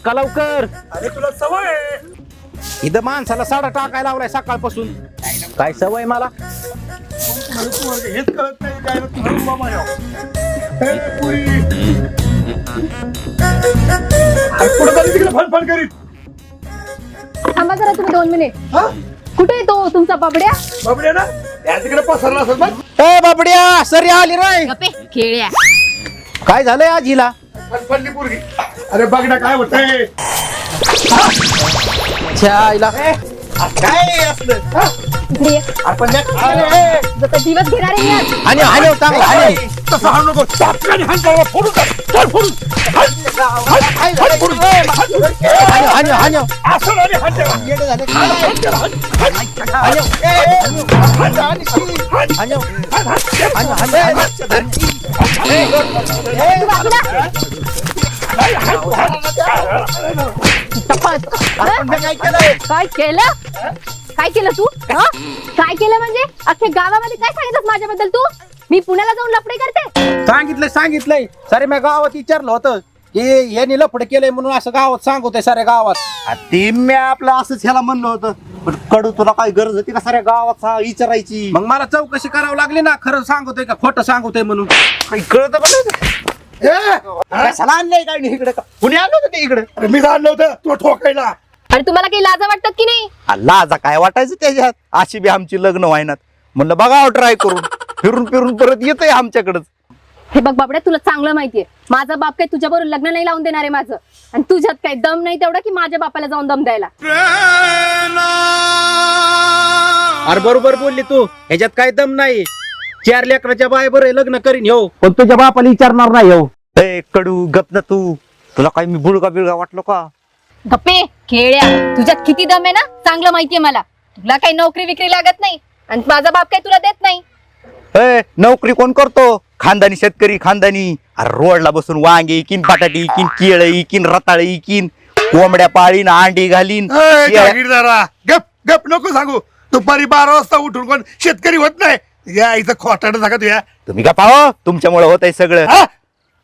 उरका लवकर? अरे तुला सवय आहे. इथं माणसाला साडा टाकायला लावलाय सकाळपासून. काय सवय मला? मला तू वर्ग हेच कळत नाही काय बाबा. हे पुरी. अरे पुढं चालली तिकडे फणफण करीत थांबा जरा तुम्ही दोन मिनिट. हा? कुठे आहे तो तुमचा बाबड्या? बाबड्या ना? या तिकडे पसरला असेल बघ. ए बाबड्या सरी आली गपे खेळ्या काय झालंय आज हिला? फणफणली पोरगी अरे बघ ना काय होतंय छायला काय असलं हा? इकडे ये. आपण त्या- अरे, जसा दिवस घेणार आहे यात. आणि हाणव चांगला हाणव तसं हाणू नको चापकाने हाण त्याला, फोडून टाक. चल, फोडून. हाण. हाण, हाण, हाण, फोडून. हाणव हाणव हाणव असं नाही, हाण त्याला. हाण, हाण त्याला, हाण. हाण. हाणव ए, ए, हाण, हाण, हाण. हाणव हाण, हाण. हाणव हाणव तू बाजूला. काय केलंय काय केलं? काय केलं तू? हं? काय केलं म्हणजे? अख्ख्या गावामध्ये काय सांगितलं माझ्याबद्दल तू? मी पुण्याला जाऊन लपडे करते? सांगितलंय सांगितलंय. सारे मी गावात विचारलं होतं की यांनी लफड केलंय म्हणून असं गावात सांगतोय साऱ्या गावात. आ, ते मी आपलं असंच ह्याला म्हणलं होतं. पण कडू तुला काय गरज होती का साऱ्या गावात सा- विचारायची? मग मला चौकशी करावं लागली ना. खरं सांगतोय का खोटं सांगतोय म्हणून? काही कळत? कशाला आणलंय काय नाही इकडे? कुणी आलं होतं ते इकडे? अरे मी आणलं होतं तुला ठोकायला. आणि तुम्हाला काही लाजा वाटतात की नाही? लाजा काय वाटायचं त्याच्यात? अशी बी आमची लग्न व्हायनात. म्हणलं बघा ट्राय करून. फिरून फिरून परत येतंय आमच्याकडच. हे बघ बाबड्या तुला चांगलं माहितीये. माझा बाप काही तुझ्याबरोबर लग्न नाही लावून देणार आहे माझं. आणि तुझ्यात काही दम नाही तेवढा की माझ्या बापाला जाऊन दम द्यायला? अरे बरोबर बोलली तू. ह्याच्यात काय दम नाही? चार लेकराच्या बाय बरं लग्न करीन हो. पण तुझ्या बापाला विचारणार नाही हो. ए कडू गप ना तू. तुला काय मी बुळगा बिळगा वाटलो का? गप्पे खेळ्या. तुझ्यात किती दम आहे ना? चांगलं माहितीये मला. तुला काही नोकरी विक्री लागत नाही आणि माझा बाप काही तुला देत नाही. ए नोकरी कोण करतो? खानदानी शेतकरी खानदानी. अरे रोडला बसून वांगे इकीन बटाटी इकीन केळ इकीन रताळे इकीन कोंबड्या पाळीन अंडी घालीन ए, शेळ्या- जागीरदारा गप गप नको सांगू. दुपारी बारा वाजता उठून कोण शेतकरी होत नाही. या इथं खोटाड सांगा तू या तुम्ही का पाहो तुमच्यामुळे होत आहे सगळं. हा?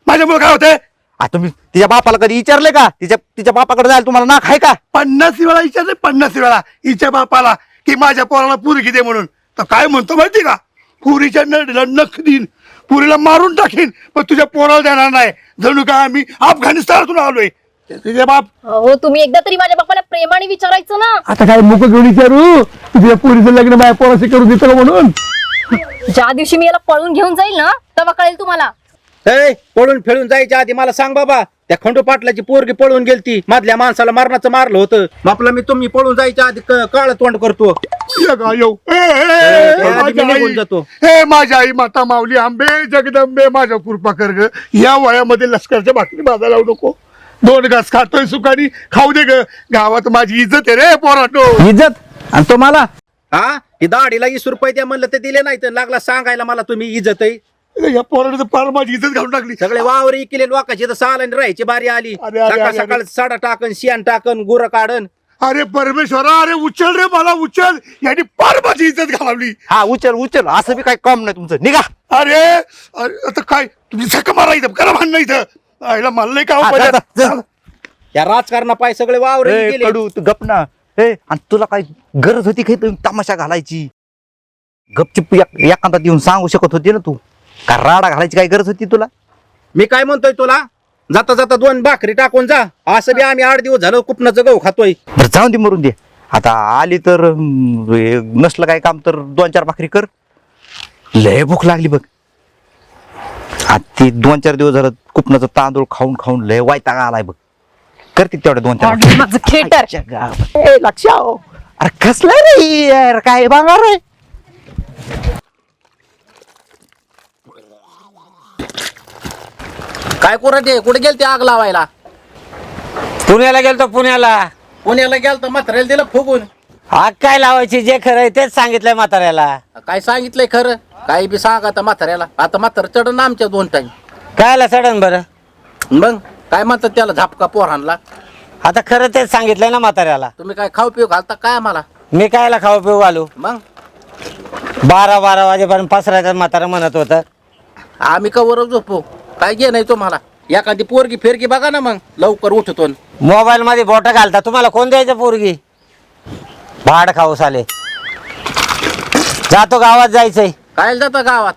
माझ्यामुळे काय होतंय? आ, तुम्ही तिच्या बापाला कधी विचारले का? तिच्या तिच्या बापाकडे जायला तुम्हाला ना खाय का? पन्नास वेळा विचारते पन्नास वेळा. हिच्या बापाला की माझ्या पोराला पुरी दे म्हणून. तर काय म्हणतो माहिती का? पुरीच्या नडीला नख देईन. पुरीला मारून टाकीन पण तुझ्या पोराला देणार नाही. जणू काय आम्ही अफगाणिस्तानातून आलोय. तुझे बाप हो तुम्ही एकदा तरी माझ्या बापाला प्रेमाने विचारायचं ना. आता काय मुख घेऊन विचारू? तुझ्या पुरीचं लग्न माझ्या पोराशी करू देतो म्हणून? ज्या दिवशी मी याला पळून घेऊन जाईल ना तेव्हा कळेल तुम्हाला. ए पळून खेळून जायच्या आधी मला सांग बाबा त्या खंडू पाटलाची पोरगी पळून गेलती मधल्या माणसाला मारण्याचं मारलं होतं. बापला मी तुम्ही पळून जायच्या आधी काळ तोंड करतो. ये गा येऊ. ए, ए, ए, ए, आधी माझी आई. जातो. ए आई माता माऊली आंबे जगदंबे माझ्या कृपा कर ग या वयामध्ये लष्करच्या भाकरी बाजा लावू नको. दोन घास खातोय सुखानी. खाऊ दे ग. गावात माझी इज्जत आहे रे पोराटो इज्जत? आणि तो मला हा? ही दाढीला वीस रुपये द्या म्हणलं ते दिले नाही तर लागला सांगायला मला तुम्ही इज्जत आहे. या पोराने तर फार माझी इज्जत घालून टाकली. सगळे वावर केले लोकांची तर सालान राहायची बारी आली. अरे, अरे, सकाळ अरे, सकाळ साडा टाकन शियान टाकन गुर काढन. अरे परमेश्वरा अरे उचल रे मला उचल. यांनी फार माझी इज्जत घालवली. हा उचल उचल. असं बी काही काम नाही तुमचं. निघा. अरे अरे आता काय? तुम्ही झक मारा इथं. करा म्हणणं इथं. आईला मला नाही का हा, जा, जा, पाहिजे. जा. या राजकारणा पाय सगळे वावर ए, गेले. कडू तू गप ना. ए आणि तुला काय गरज होती काही तुम्ही तमाशा घालायची? गपचिप एक- एखादा येऊन सांगू शकत होती ना तू? का राडा घालायची काय गरज होती तुला? मी काय म्हणतोय तुला? जाता जाता दोन भाकरी टाकून जा. असं बी आम्ही आठ दिवस झालं कुपनाचं गहू खातोय. बरं जाऊन दे मरून दे. आता आली तर हे नसलं काय काम तर दोन चार भाकरी कर. लय भूक लागली बघ. आता ती दोन चार दिवस झालं कुपनाचं तांदूळ खाऊन खाऊन लय वायता आलाय बघ. करते तेवढ्या दोन चार. माझं खेटर आजच्या गावात. ए, लक्ष आहो. अरे कसलं रे यार काय बांगार रे? काय करा ते कुठे गेलते आग लावायला? पुण्याला गेलतो पुण्याला. पुण्याला गेल तर म्हाताऱ्याला दिलं फुगून. आग काय लावायची जे खरं आहे तेच सांगितलंय म्हाताऱ्याला. काय सांगितलंय खरं? काही बी सांग आता म्हाताऱ्याला. आता म्हातारा चढण आमच्या दोन टाइम कायला सडन बरं? मग? काय म्हणतात त्याला झापका पोरांना आता खरं तेच सांगितलंय ना म्हाताऱ्याला. तुम्ही काय खाऊ पिऊ घालता काय आम्हाला? मी कायला खाऊ पिऊ घालू? मग? बारा बारा वाजेपर्यंत पसरायचं म्हातारा म्हणत होतं. आम्ही कवर झोपू? काय घे नाही तुम्हाला? एखादी पोरगी फिरकी बघा ना मग लवकर उठतो मोबाईल मध्ये बोट घालता. तुम्हाला कोण द्यायचं पोरगी? भाड खाऊ साले जातो गावात जायचंय. काय जातं गावात?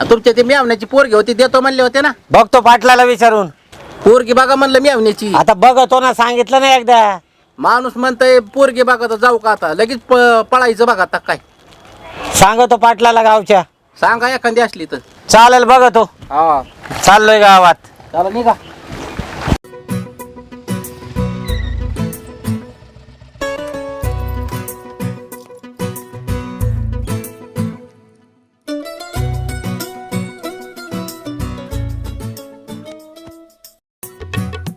आ, तुमच्या ते मेवण्याची पोरगी होती देतो म्हणले होते ना? बघतो पाटलाला विचारून. पोरगी बघा म्हणलं मेवण्याची. आता बघतो ना सांगितलं ना एकदा. माणूस म्हणतोय पोरगी बघा तर जाऊ का आता? लगेच प- पळायचं बघा आता काय. सांगतो पाटलाला गावच्या. सांगा एखादी असली तर. चालेल बघतो. हा. चाललोय गावात. चला निघा.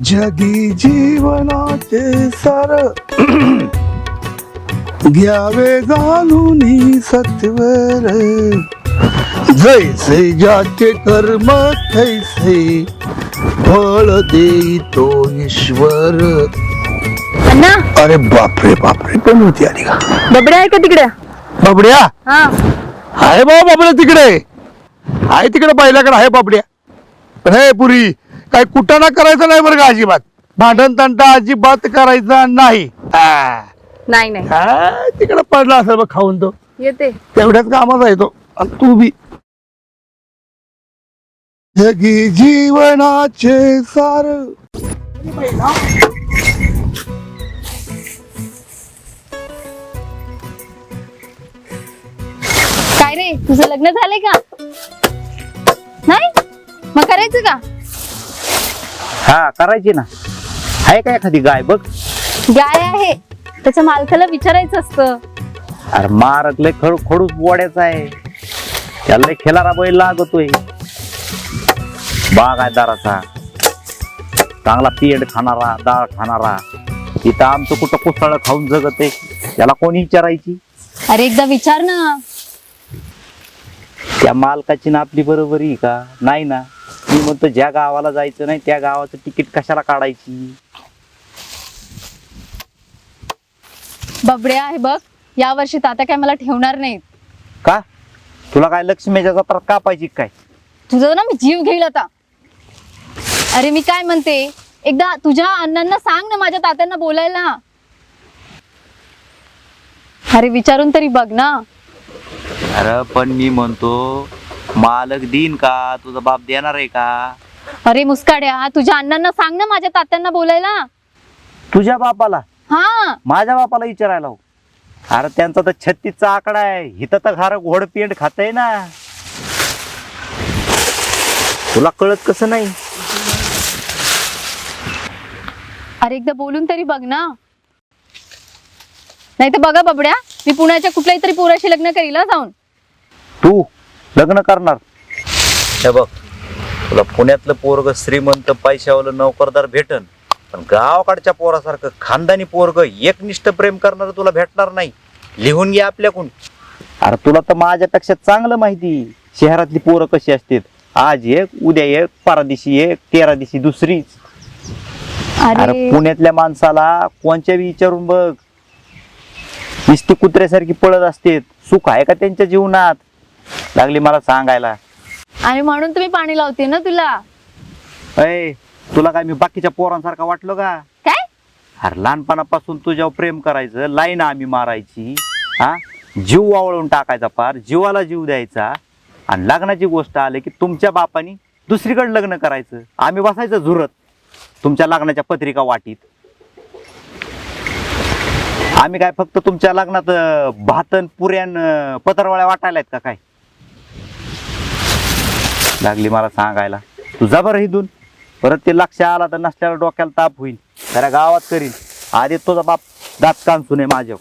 जगी जीवनाचे सार. घ्यावे जाणून सत्वर जैसे ज्याचे कर्म तैसे फळ देतो ईश्वर. अण्णा. अरे बापरे बापरे पण होती आली का? बबड्या आहे का तिकडे? बाबड्या? हा. आहे बाबा बाबड्या तिकडे. आहे तिकडे पहिल्याकडे आहे बाबड्या पण हे पुरी काय कुटाणा करायचं नाही बरं का अजिबात. भांडण तंटा अजिबात करायचा नाही. नाही नाही. तिकडे पडला असेल बघ खाऊन तो. येते. तेवढ्याच कामाचा येतो आणि तू बी. जगी जीवनाचे सार. काय रे तुझं लग्न झालंय का? नाही? मग करायचं का? हा करायची ना. आहे का एखादी गाय? बघ. गाय आहे. त्याच्या मालकाला विचारायचं असतं. अरे मारक लय खड खडूस बोड्याचा आहे. त्याला लय खेळारा बैल लागतोय. बागायतदाराचा चांगला पेंड खाणारा डाळ खाणारा. इथं आमचं कुठं कुसळ खाऊन जगत आहे. त्याला कोणी विचारायची? अरे एकदा विचार ना. त्या मालकाची ना आपली बरोबरी आहे का? नाही ना. मी म्हणतो ज्या गावाला जायचं नाही त्या गावाचं तिकीट कशाला काढायची? बबड्या आहे बघ या वर्षी तात्या काय मला ठेवणार नाहीत. का? तुला काय लक्ष्मीच्या जत्रात कापायची काय? तुझं ना मी जीव घेईल आता. अरे मी काय म्हणते एकदा तुझ्या अण्णांना सांग ना माझ्या तात्यांना बोलायला. अरे विचारून तरी बघ ना. अरे पण मी म्हणतो मालक देईन का? तुझा बाप देणार आहे का? अरे मुस्काड्या तुझ्या अण्णांना सांग ना माझ्या तात्यांना बोलायला. तुझ्या बापाला? हा. माझ्या बापाला विचारायला हो. अरे त्यांचा तर छत्तीसचा आकडा आहे. हिथं तर खार घोड पेंड खातय ना. तुला कळत कसं नाही? अरे एकदा बोलून तरी बघ ना. नाही तर बघा बबड्या मी पुण्याच्या कुठल्याही तरी पोराशी लग्न करील जाऊन. तू लग्न करणार. हे बघ तुला पुण्यातलं पोरग श्रीमंत पैशावालं नोकरदार भेटन पण गावाकडच्या पोरासारखं खानदानी पोरग एकनिष्ठ प्रेम करणार तुला भेटणार नाही. लिहून घे आपल्याकडून. अरे तुला तर माझ्यापेक्षा चांगलं माहिती शहरातली पोरं कशी असतात? आज एक उद्या एक परादिशी एक तेरा दिवशी दुसरीच अरे. अरे पुण्यातल्या माणसाला कोणच्या बी विचारून बघ. नुसती कुत्र्यासारखी पळत असते सुख आहे का त्यांच्या जीवनात? लागली मला सांगायला. आणि म्हणून तुम्ही पाणी लावते ना तुला? अय तुला काय मी बाकीच्या पोरांसारखा वाटलो का? काय? अरे लहानपणापासून तुझ्यावर प्रेम करायचं लाईन आम्ही मारायची. हा? जीव वावळून टाकायचा पार जीवाला जीव द्यायचा. आणि लग्नाची गोष्ट आली की तुमच्या बापानी दुसरीकडे लग्न करायचं. आम्ही बसायचं झुरत तुमच्या लग्नाच्या पत्रिका वाटीत. आम्ही काय फक्त तुमच्या लग्नात भातन पुऱ्यान पत्रवळ्या वाटायला आहेत का काय? लागली मला सांगायला. तुझा बरं हिदून परत ते लक्ष आला तर नसल्याला डोक्याला ताप होईल. जरा गावात करीन. आधी तुझा बाप दात कांसून आहे माझ्या